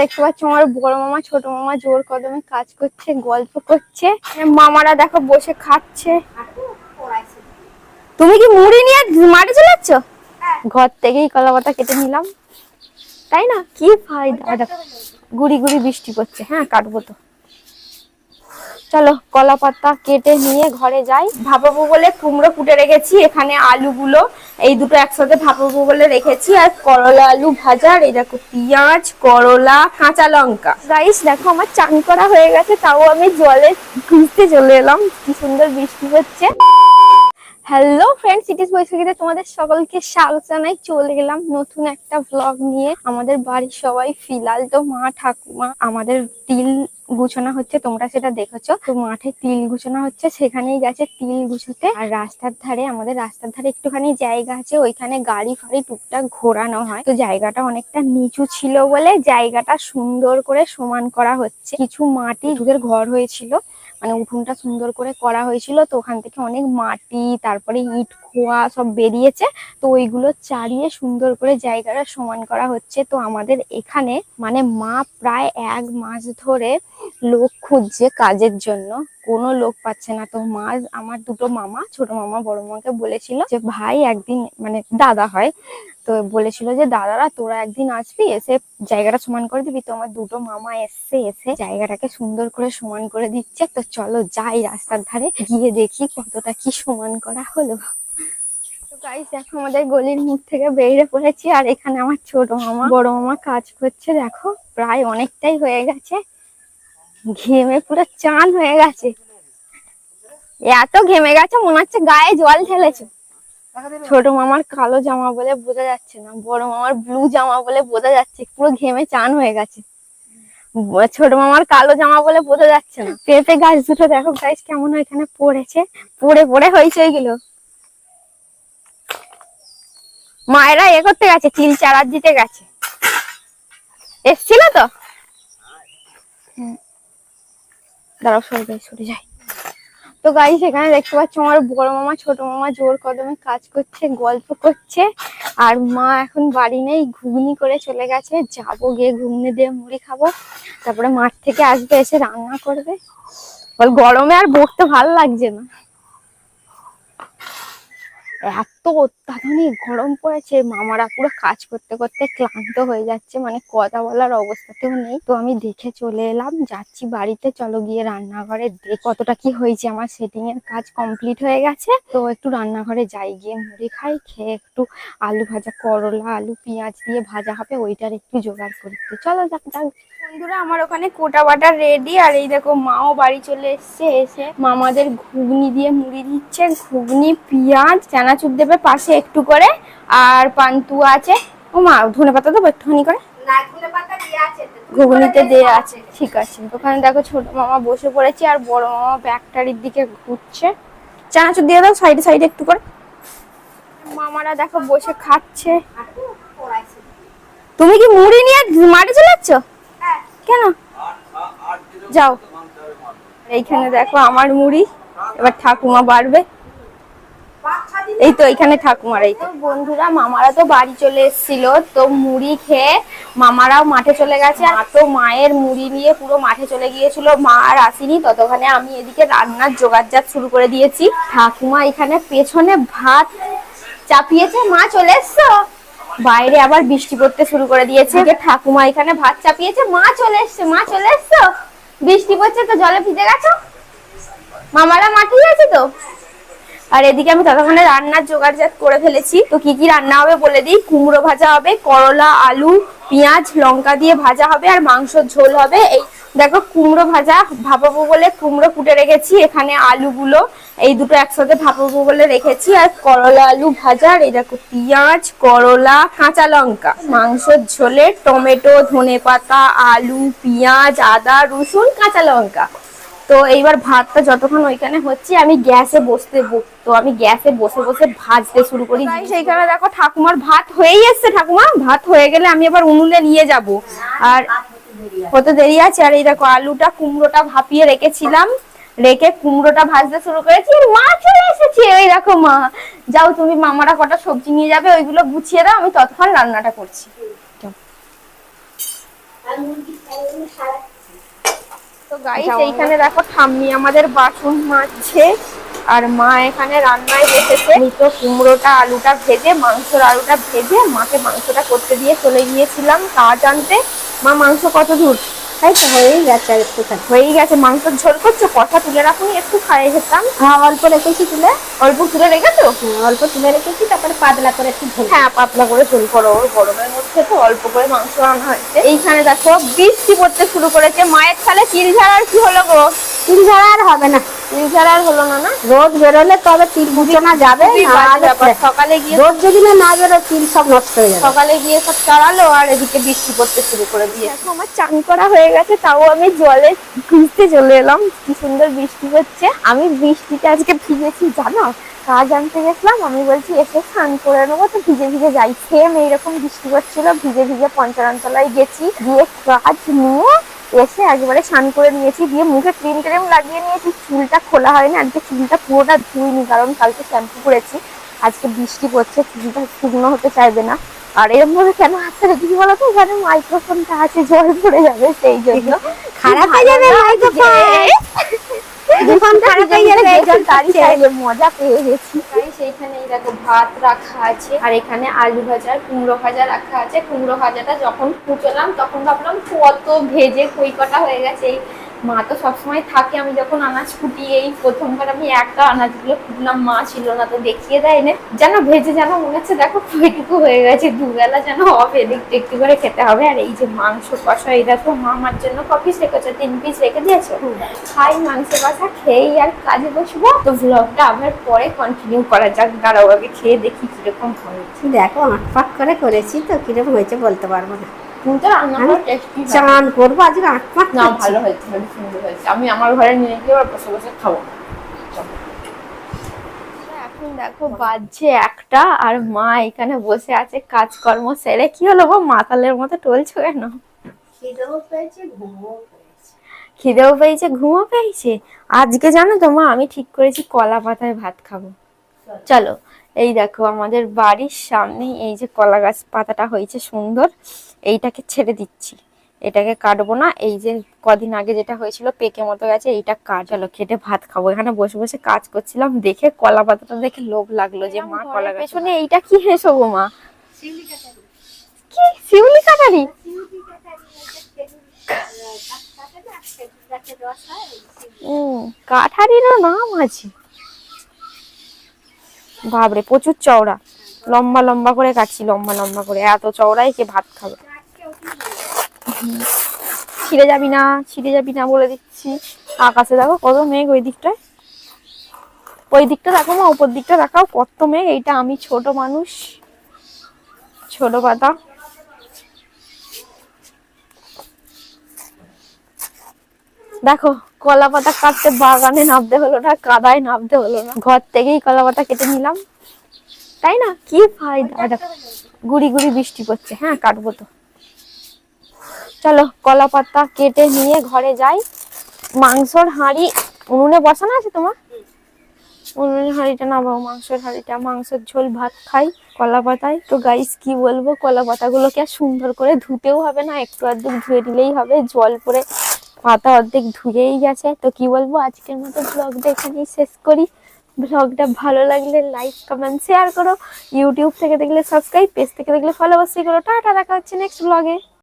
দেখতে পাচ্ছ আমার বড় মামা, ছোট মামা জোর কদমে কাজ করছে, গল্প করছে। মামারা দেখো বসে খাচ্ছে। তুমি কি মুড়ি নিয়ে মাঠে চলে যাচ্ছ ঘর থেকেই কলা পাতা কেটে নিলাম। তাই না? কি ফায়দা? গুড়ি গুড়ি বৃষ্টি পড়ছে। হ্যাঁ কাটবো তো। চলো কলা পাতা কেটে নিয়ে ঘরে যাই। ভাপাবো বলে কুমড়ো কুটে রেখেছি, এখানে আলুগুলো। এই দুটো একসাথে ভাপাবো বলে রেখেছি। আর করলা আলু ভাজা এই দেখো পেঁয়াজ, করলা, কাঁচা লঙ্কা। গাইস দেখো আমার চান করা হয়ে গেছে, তাও আমি জলে ঘুরতে চলে এলাম। কি সুন্দর বৃষ্টি হচ্ছে। হ্যালো ফ্রেন্ড ইট ইস বৈশাখীতে তোমাদের সকলকে স্বাগত জানাই। চলে গেলাম নতুন একটা ব্লগ নিয়ে। আমাদের বাড়ির সবাই ফিলাল তো মা, ঠাকুমা, আমাদের তিল গুছানো হচ্ছে, তোমরা সেটা দেখেছ। তো মাঠে তিল গুছানো হচ্ছে, সেখানেই গেছে তিল গুছোতে। আর রাস্তার ধারে, আমাদের রাস্তার ধারে একটুখানি জায়গা আছে, ওইখানে গাড়ি ফাড়ি টুকটাক ঘোরানো হয়। তো জায়গাটা অনেকটা নিচু ছিল বলে জায়গাটা সুন্দর করে সমান করা হচ্ছে। কিছু মাটি যুগের ঘর হয়েছিল। মানে উঠোনটা সুন্দর করে করা হয়েছিল তো ওখান থেকে অনেক মাটি তারপরে ইট খোয়া সব বেরিয়েছে। তো ওইগুলো চারিয়ে সুন্দর করে জায়গাটা সমান করা হচ্ছে। তো আমাদের এখানে মানে মা প্রায় এক মাস ধরে লোক খুঁজছে কাজের জন্য। কোনো লোক পাচ্ছে না। তো মা, আমার দুটো মামা, ছোট মামা, বড় মামাকে বলেছিল যে, ভাই, একদিন মানে দাদা হয়। তো বলেছিল যে, দাদারা, তোরা একদিন আসবি, এসে জায়গাটা সমান করে দিবি। তো আমার দুটো মামা এসছে, এসে জায়গাটাকে সুন্দর করে সমান করে দিচ্ছে। তো চলো যাই রাস্তার ধারে, গিয়ে দেখি কতটা কি সমান করা হলো। দেখো আমাদের গলির মুখ থেকে বেরিয়ে পড়েছি আর এখানে আমার ছোট মামা। বড় মামা কাজ করছে, দেখো, প্রায় অনেকটাই হয়ে গেছে। ঘেমে পুরো চান হয়ে গেছে। এত ঘেমে গেছে, মনে হচ্ছে গায়ে জল ঢেলেছে। ছোট মামার কালো জামা বলে বোঝা যাচ্ছে না, বড় মামার ব্লু জামা বলে বোঝা যাচ্ছে, পুরো ঘেমে চান হয়ে গেছে। ছোট মামার কালো জামা বলে বোঝা যাচ্ছে না। পেঁপে গাছ দুটো, দেখো গাছ কেমন এখানে পড়েছে। পড়ে পড়ে হয়েছে ওইগুলো মায়েরা এ করতে গেছে, তিল চারা দিতে গেছে। এসছিল তো? হুম। দাঁড়াও তো গাই সেখানে দেখতে পাচ্ছ আমার বড় মামা, ছোট মামা জোর কদমে কাজ করছে, গল্প করছে। আর মা এখন বাড়ি নেই, ঘুগনি করে চলে গেছে। যাব গিয়ে ঘুগনি দিয়ে মুড়ি খাব। তারপরে মাঠ থেকে আসবে, এসে রান্না করবে। বল, গরমে আর বকতে ভালো লাগছে না। এত অত্যাধুনিক গরম পড়েছে, মামারা পুরো কাজ করতে করতে ক্লান্ত হয়ে যাচ্ছে মানে কথা বলার অবস্থাতেও নেই। তো আমি দেখে চলে এলাম, যাচ্ছি বাড়িতে, চলো গিয়ে রান্নাঘরে কতটা কি হয়েছে আমার সেটিং এর কাজ কমপ্লিট হয়ে গেছে। তো একটু রান্নাঘরে যাই, গিয়ে মুড়ি খাই, খেয়ে একটু আলু ভাজা, করলা, আলু, পেঁয়াজ দিয়ে ভাজা হবে, ওইটার একটু জোগাড় করি। তো চলো যাক যাক। বন্ধুরা আমার ওখানে কোটা বাটা রেডি আর এই দেখো মাও বাড়ি চলে এসছে এসে মামাদের ঘুগনি দিয়ে মুড়ি দিচ্ছে ঘুগনি পেঁয়াজ চানাচুর দেবে পাশে একটু করে আর পান্তুয়া আছে। ও মা ধনে পাতা দেবো একটুখানি করে? ঘুগনিতে দেয়া আছে। ঠিক আছে। ওখানে দেখো ছোট মামা বসে পড়েছে আর বড় মামা ব্যাগটারির দিকে ঘুরছে। চানাচুর দিয়ে দাও সাইডে সাইডে একটু করে। মামারা দেখো বসে খাচ্ছে। তুমি কি মুড়ি নিয়ে মাঠে চলে যাচ্ছ কেন? যাও। এইখানে দেখো আমার মুড়ি, এবার ঠাকুমা বাড়বে। এই তো এখানে ঠাকুমার, এই তো। বন্ধুরা, মামারা তো বাড়ি চলে এসেছিল, তো মুড়ি খেয়ে মামারাও মাঠে চলে গেছে। আর তো মায়ের মুড়ি নিয়ে পুরো মাঠে চলে গিয়েছিল, মা আর আসেনি, ততক্ষণে আমি এদিকে রান্নার জোগাড়জাত শুরু করে দিয়েছি। ঠাকুমা এখানে পেছনে ভাত চাপিয়েছে, মা চলে এসছো? বাইরে আবার বৃষ্টি পড়তে শুরু করে দিয়েছে। যে ঠাকুমা এখানে ভাত চাপিয়েছে। মা চলে এসছে মা চলে এসছো? বৃষ্টি পড়ছে তো জলে ভিজে গেছো? মামারা মাঠে আছে তো? আর এদিকে আমি ততক্ষণে রান্নার জোগাড়জাত করে ফেলেছি। তো কি কি রান্না হবে বলে দিই। কুমড়ো ভাজা হবে করলা আলু পেঁয়াজ লঙ্কা দিয়ে ভাজা হবে আর মাংসর ঝোল হবে। এই দেখো কুমড়ো ভাজা ভাপাবো বলে কুমড়ো কুটে রেখেছি। এখানে আলুগুলো এই দুটো একসাথে ভাপাবো বলে রেখেছি। আর করলা আলু ভাজা, আর এই দেখো পেঁয়াজ, করলা, কাঁচা লঙ্কা মাংসর ঝোলে, টমেটো, ধনে পাতা, আলু, পেঁয়াজ, আদা, রসুন, কাঁচা লঙ্কা। তো এইবার ভাতটা যতক্ষণ ওইখানে হচ্ছে, আমি গ্যাসে বসতে তো আমি গ্যাসে বসে বসে ভাজতে শুরু করি। সেইখানে দেখো ঠাকুমার ভাত হয়েই এসছে ঠাকুমা। ভাত হয়ে গেলে আমি আবার উনুনে নিয়ে যাব। আর হতে দেরি আছে। আর এই দেখো আলুটা, কুমড়োটা ভাপিয়ে রেখেছিলাম। রেখে কুমড়োটা ভাজতে শুরু করেছি মা চলে এসেছে। এই দেখো মা। যাও তুমি মামারা কটা সবজি নিয়ে যাবে ওইগুলো গুছিয়ে দাও আমি ততক্ষণ রান্নাটা করছি। তো গাইস এইখানে দেখো ঠাম্মি আমাদের বাসন মাজছে আর মা এখানে রান্নায় বসেছে। আমি তো কুমড়োটা আলুটা ভেজে মাংসর আলুটা ভেজে মাকে মাংসটা করতে দিয়ে চলে গিয়েছিলাম কাজ আনতে। মা মাংস কত দূর? তাই তো হয়েই গেছে আর একটু হয়েই গেছে মাংসর ঝোল করছ কথা তুলে রাখুনি একটু খাইয়ে খেতাম। হ্যাঁ অল্প রেখেছি তুলে। অল্প তুলে রেখেছো? হ্যাঁ, অল্প তুলে রেখেছি তারপরে পাতলা করে একটু ঝোল হ্যাঁ পাতলা করে ঝোল করো ওর গরমের মধ্যে তো অল্প করে মাংস আনা হয়েছে। এইখানে দেখো বৃষ্টি পড়তে শুরু করেছে মায়ের ছালে চিল ঝাড়ার কি হলো গো? তিল ঝাড়া আর হবে না। তিল ঝাড়ার হলো না না? রোদ বেরোলে তবে তিল যাবে না। পরে- সকালে গিয়ে রোদ যদি না না বেরো তিল সব নষ্ট হয়ে যাবে। সকালে গিয়ে সব চালালো আর এদিকে বৃষ্টি পড়তে শুরু করে দিয়ে আমার চান করা হয়ে গেছে তাও আমি জলে ভিজতে চলে এলাম। কি সুন্দর বৃষ্টি হচ্ছে। আমি বৃষ্টিতে আজকে ভিজেছি জানো? কাজ আনতে গেছিলাম আমি বলছি এসে স্নান করে নেব। তো ভিজে ভিজে যাই। সেম এইরকম বৃষ্টি পড়ছিল ভিজে ভিজে পঞ্চাননতলায় গেছি গিয়ে কাজ নিয়ে এসে একবারে স্নান করে নিয়েছি দিয়ে মুখে ক্রিম ট্রিম লাগিয়ে নিয়েছি। চুলটা খোলা হয়নি আজকে চুলটা পুরোটা ধুইনি কারণ কালকে শ্যাম্পু করেছি। আজকে বৃষ্টি পড়ছে চুলটা শুকনো হতে চাইবে না। আর এরকম ভাবে কেন হাতটা রেখেছি বলতো? এখানে মাইক্রোফোনটা আছে জল পড়ে যাবে সেই জন্য। খারাপ হয়ে যাবে মাইক্রোফোন পড়ছে। চাইলে মজা পেয়ে গেছি সেইখানে এই দেখো ভাত রাখা আছে আর এখানে আলু ভাজা কুমড়ো ভাজা রাখা আছে কুমড়ো ভাজাটা যখন কুচলাম তখন ভাবলাম কত ভেজে কই কটা হয়ে গেছে এই মা তো সবসময় থাকে আমি যখন আনাজ কুটি এই প্রথমবার আমি একা আনাজগুলো কুটলাম মা ছিল না তো দেখিয়ে দেয় না যেন ভেজে যেন মনে হচ্ছে দেখো কইটুকু হয়ে গেছে দুবেলা যেন হবে একটু একটু করে খেতে হবে। আর এই যে মাংস কষা এই দেখো মা আমার জন্য ক পিস রেখেছো তিন পিস রেখে দিয়েছে। খাই মাংস কষা খেয়েই আর কাজে বসবো। তো ব্লগটা আবার পরে কন্টিনিউ করা যাক দাঁড়াও আগে খেয়ে দেখি কীরকম হয়েছে। দেখো আঁকপাক করে করেছি তো কীরকম হয়েছে বলতে পারব না। চান করব আজকে আঁকপাক না ভালো হয়েছে ভালো সুন্দর হয়েছে। আমি আমার ঘরে নিয়ে গিয়ে আবার বসে বসে খাব। এখন দেখো বাজছে একটা আর মা এখানে বসে আছে কাজকর্ম সেরে। কি হলো গো? মাতালের মতো টলছো কেন? খিদেও পেয়েছে, ঘুমও। খিদেও পেয়েছে ঘুমও পেয়েছে? আজকে জানো তো মা আমি ঠিক করেছি কলা পাতায় ভাত খাব। চলো এই দেখো আমাদের বাড়ির সামনে এই যে কলা গাছ পাতাটা হয়েছে সুন্দর এইটাকে ছেড়ে দিচ্ছি। এটাকে কাটবো না এই যে কদিন আগে যেটা হয়েছিল পেকে মতো গেছে এইটা কাট। চলো কেটে ভাত খাব। এখানে বসে বসে কাজ করছিলাম দেখে কলা পাতাটা দেখে লোভ লাগল যে মা কলা গাছ পেছনে এইটা কি হেসো গো মা? কি? শিউলি কাটারি কাঠারিরও নাম আছে। বাবরে প্রচুর চওড়া। লম্বা লম্বা করে কাটছি, লম্বা লম্বা করে। এত চওড়াই কে ভাত খাবে। ছিঁড়ে যাবি না, ছিঁড়ে যাবি না বলে দিচ্ছি। আকাশে দেখো কত মেঘ ওই দিকটায়। ওই দিকটা দেখো মা, উপর দিকটা দেখাও কত মেঘ, এইটা আমি ছোট মানুষ। ছোট পাতা। দেখো কলা পাতা কাটতে বাগানে নামতে হলো না কাদায় নামতে হলো না। ঘর থেকেই কলা পাতা কেটে নিলাম। তাই না? কি ফায়দা? গুড়ি গুড়ি বৃষ্টি পড়ছে। হ্যাঁ কাটবো তো। চলো কলা পাতা কেটে নিয়ে ঘরে যাই। মাংসর হাঁড়ি উনুনে বসানো আছে তোমার? উনুনের হাঁড়িটা নামাও মাংসের হাঁড়িটা। মাংসের ঝোল ভাত খাই। কলা পাতায় তো গাইস কি বলব? কলা পাতাগুলোকে সুন্দর করে ধুতেও হবে না একটু আধটু ধুয়ে দিলেই হবে। জল পরে পাতা অর্ধেক ধুয়েই গেছে। তো কি বলব, আজকের মতো ব্লগটা এখানেই শেষ করি। ব্লগটা ভালো লাগলে লাইক কমেন্ট শেয়ার করো। ইউটিউব থেকে দেখলে সাবস্ক্রাইব পেজ থেকে দেখলে ফলো অবশ্যই করো। টাটা, দেখা হচ্ছে নেক্সট ব্লগে